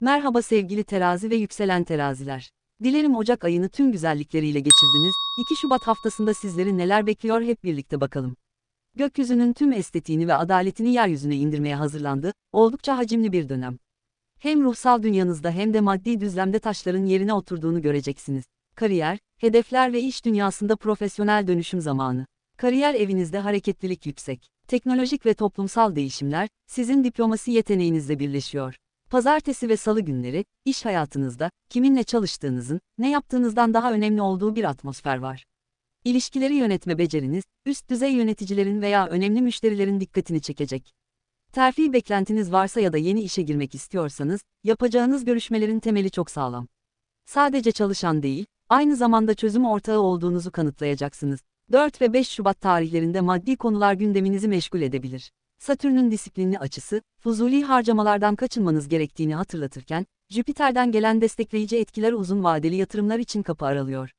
Merhaba sevgili terazi ve yükselen teraziler. Dilerim Ocak ayını tüm güzellikleriyle geçirdiniz. 2 Şubat haftasında sizleri neler bekliyor hep birlikte bakalım. Gökyüzünün tüm estetiğini ve adaletini yeryüzüne indirmeye hazırlandı, oldukça hacimli bir dönem. Hem ruhsal dünyanızda hem de maddi düzlemde taşların yerine oturduğunu göreceksiniz. Kariyer, hedefler ve iş dünyasında profesyonel dönüşüm zamanı. Kariyer evinizde hareketlilik yüksek. Teknolojik ve toplumsal değişimler, sizin diplomasi yeteneğinizle birleşiyor. Pazartesi ve salı günleri, iş hayatınızda, kiminle çalıştığınızın, ne yaptığınızdan daha önemli olduğu bir atmosfer var. İlişkileri yönetme beceriniz, üst düzey yöneticilerin veya önemli müşterilerin dikkatini çekecek. Terfi beklentiniz varsa ya da yeni işe girmek istiyorsanız, yapacağınız görüşmelerin temeli çok sağlam. Sadece çalışan değil, aynı zamanda çözüm ortağı olduğunuzu kanıtlayacaksınız. 4 ve 5 Şubat tarihlerinde maddi konular gündeminizi meşgul edebilir. Satürn'ün disiplinli açısı, fuzuli harcamalardan kaçınmanız gerektiğini hatırlatırken, Jüpiter'den gelen destekleyici etkiler uzun vadeli yatırımlar için kapı aralıyor.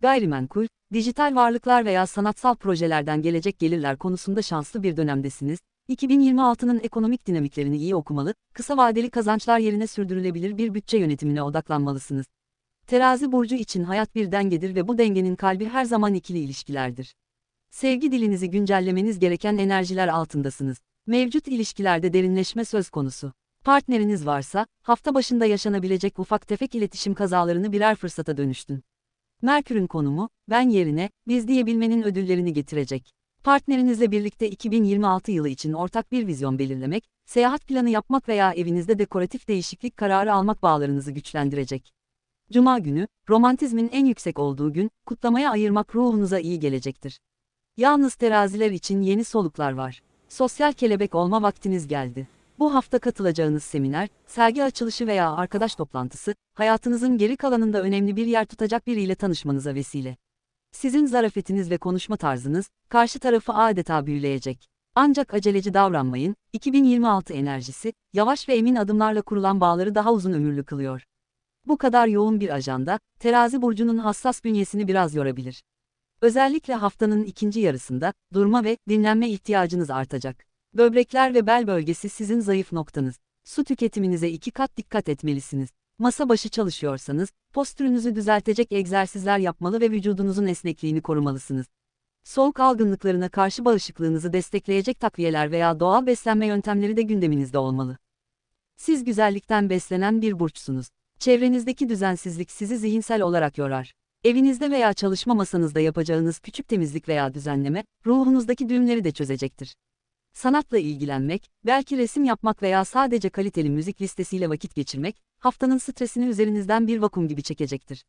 Gayrimenkul, dijital varlıklar veya sanatsal projelerden gelecek gelirler konusunda şanslı bir dönemdesiniz. 2026'nın ekonomik dinamiklerini iyi okumalı, kısa vadeli kazançlar yerine sürdürülebilir bir bütçe yönetimine odaklanmalısınız. Terazi burcu için hayat bir dengedir ve bu dengenin kalbi her zaman ikili ilişkilerdir. Sevgi dilinizi güncellemeniz gereken enerjiler altındasınız. Mevcut ilişkilerde derinleşme söz konusu. Partneriniz varsa, hafta başında yaşanabilecek ufak tefek iletişim kazalarını birer fırsata dönüştün. Merkür'ün konumu, ben yerine, biz diyebilmenin ödüllerini getirecek. Partnerinizle birlikte 2026 yılı için ortak bir vizyon belirlemek, seyahat planı yapmak veya evinizde dekoratif değişiklik kararı almak bağlarınızı güçlendirecek. Cuma günü, romantizmin en yüksek olduğu gün, kutlamaya ayırmak ruhunuza iyi gelecektir. Yalnız teraziler için yeni soluklar var. Sosyal kelebek olma vaktiniz geldi. Bu hafta katılacağınız seminer, sergi açılışı veya arkadaş toplantısı, hayatınızın geri kalanında önemli bir yer tutacak biriyle tanışmanıza vesile. Sizin zarafetiniz ve konuşma tarzınız, karşı tarafı adeta büyüleyecek. Ancak aceleci davranmayın, 2026 enerjisi, yavaş ve emin adımlarla kurulan bağları daha uzun ömürlü kılıyor. Bu kadar yoğun bir ajanda, terazi burcunun hassas bünyesini biraz yorabilir. Özellikle haftanın ikinci yarısında, durma ve dinlenme ihtiyacınız artacak. Böbrekler ve bel bölgesi sizin zayıf noktanız. Su tüketiminize iki kat dikkat etmelisiniz. Masa başı çalışıyorsanız, postürünüzü düzeltecek egzersizler yapmalı ve vücudunuzun esnekliğini korumalısınız. Soğuk algınlıklarına karşı bağışıklığınızı destekleyecek takviyeler veya doğal beslenme yöntemleri de gündeminizde olmalı. Siz güzellikten beslenen bir burçsunuz. Çevrenizdeki düzensizlik sizi zihinsel olarak yorar. Evinizde veya çalışma masanızda yapacağınız küçük temizlik veya düzenleme, ruhunuzdaki düğümleri de çözecektir. Sanatla ilgilenmek, belki resim yapmak veya sadece kaliteli müzik listesiyle vakit geçirmek, haftanın stresini üzerinizden bir vakum gibi çekecektir.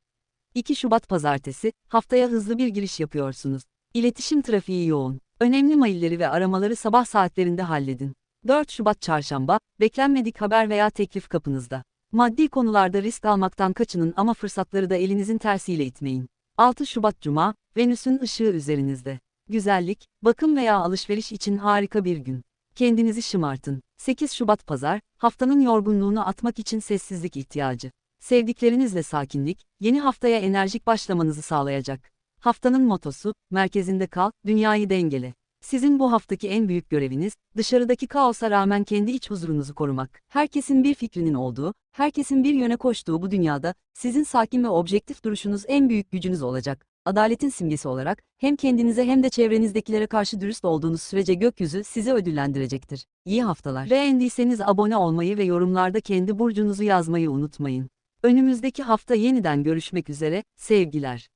2 Şubat Pazartesi, haftaya hızlı bir giriş yapıyorsunuz. İletişim trafiği yoğun. Önemli mailleri ve aramaları sabah saatlerinde halledin. 4 Şubat Çarşamba, beklenmedik haber veya teklif kapınızda. Maddi konularda risk almaktan kaçının ama fırsatları da elinizin tersiyle itmeyin. 6 Şubat Cuma, Venüs'ün ışığı üzerinizde. Güzellik, bakım veya alışveriş için harika bir gün. Kendinizi şımartın. 8 Şubat Pazar, haftanın yorgunluğunu atmak için sessizlik ihtiyacı. Sevdiklerinizle sakinlik, yeni haftaya enerjik başlamanızı sağlayacak. Haftanın motosu, merkezinde kal, dünyayı dengele. Sizin bu haftaki en büyük göreviniz, dışarıdaki kaosa rağmen kendi iç huzurunuzu korumak. Herkesin bir fikrinin olduğu, herkesin bir yöne koştuğu bu dünyada, sizin sakin ve objektif duruşunuz en büyük gücünüz olacak. Adaletin simgesi olarak, hem kendinize hem de çevrenizdekilere karşı dürüst olduğunuz sürece gökyüzü sizi ödüllendirecektir. İyi haftalar. Beğendiyseniz abone olmayı ve yorumlarda kendi burcunuzu yazmayı unutmayın. Önümüzdeki hafta yeniden görüşmek üzere, sevgiler.